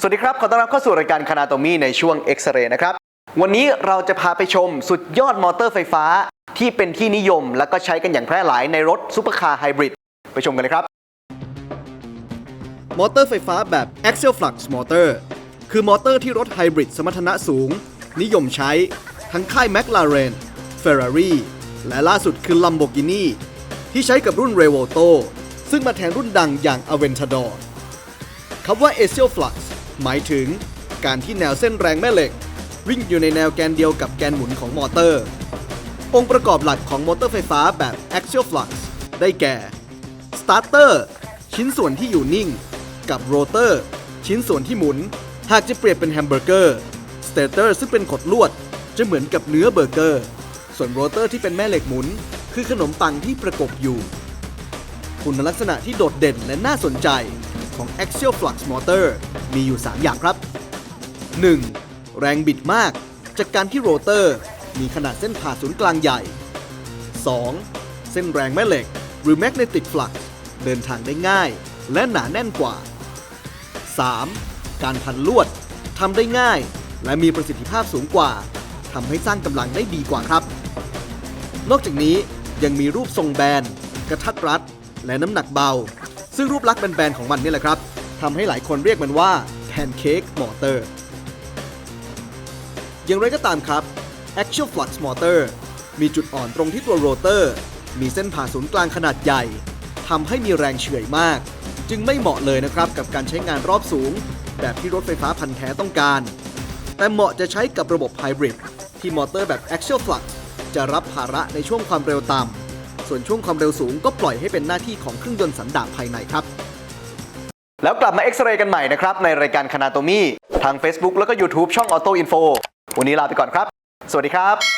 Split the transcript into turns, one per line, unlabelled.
สวัสดีครับ ขอต้อนรับเข้าสู่รายการคณาโตมีในช่วงเอ็กซเรย์นะครับ วันนี้เราจะพาไปชมสุดยอดมอเตอร์ไฟฟ้า ที่เป็นที่นิยมและก็ใช้กันอย่างแพร่หลายในรถซุปเปอร์คาร์ไฮบริดไปชมกันเลยครับ มอเตอร์ไฟฟ้าแบบ Axial Flux Motor คือมอเตอร์ที่รถไฮบริดสมรรถนะสูง นิยมใช้ ทั้งค่าย McLaren Ferrari และล่าสุดคือ Lamborghini ที่ใช้กับรุ่น Revolto ซึ่งมาแทนรุ่นดังอย่าง Aventador คำว่า axial flux หมายถึงการที่แนวเส้นแรงแม่เหล็ก วิ่งอยู่ในแนวแกนเดียวกับแกนหมุนของมอเตอร์ องค์ประกอบหลักของมอเตอร์ไฟฟ้าแบบ axial flux ได้แก่ starter ชิ้นส่วนที่อยู่นิ่ง กับ rotor ชิ้นส่วนที่หมุน หากจะเปรียบเป็นแฮมเบอร์เกอร์ stator ซึ่งเป็นขดลวด จะเหมือนกับเนื้อเบอร์เกอร์ ส่วน rotor ที่เป็นแม่เหล็กหมุน คือขนมปังที่ประกบอยู่ คุณลักษณะที่โดดเด่นและน่าสนใจของ Axial Flux Motor มีอยู่ 3 อย่างครับ 1. แรงบิดมากจากการที่โรเตอร์มีขนาดเส้นผ่าศูนย์กลางใหญ่ 2. เส้นแรงแม่เหล็ก หรือ Magnetic Flux เดินทางได้ง่าย และหนาแน่นกว่า 3. การพันลวดทำได้ง่าย และมีประสิทธิภาพสูงกว่าทำให้สร้างกำลังได้ดีกว่าครับ นอกจากนี้ยังมีรูปทรงแบน กระทัดรัด และน้ำหนักเบา ซึ่งรูปลักษณ์แบนๆของมันนี่แหละครับ ทำให้หลายคนเรียกมันว่าแพนเค้กมอเตอร์อย่างไรก็ตามครับ Actual Flux Motor มีจุดอ่อนตรงที่ตัวโรเตอร์ มีเส้นผ่าศูนย์กลางขนาดใหญ่ทำให้มีแรงเฉื่อยมาก จึงไม่เหมาะเลยนะครับกับการใช้งานรอบสูง แบบที่รถไฟฟ้าพันแท้ต้องการ แต่เหมาะจะใช้กับระบบไฮบริดที่มอเตอร์แบบ Axial Flux จะรับภาระในช่วงความเร็วต่ำส่วนช่วงความเร็วสูงก็ปล่อยให้เป็นหน้าที่ของเครื่องยนต์สันดาปภายในครับ แล้วกลับมาเอ็กซเรย์กันใหม่นะครับ ในรายการคณาโตมีทาง Facebook แล้วก็ YouTube ช่อง Auto Info วันนี้ลาไปก่อนครับ สวัสดีครับ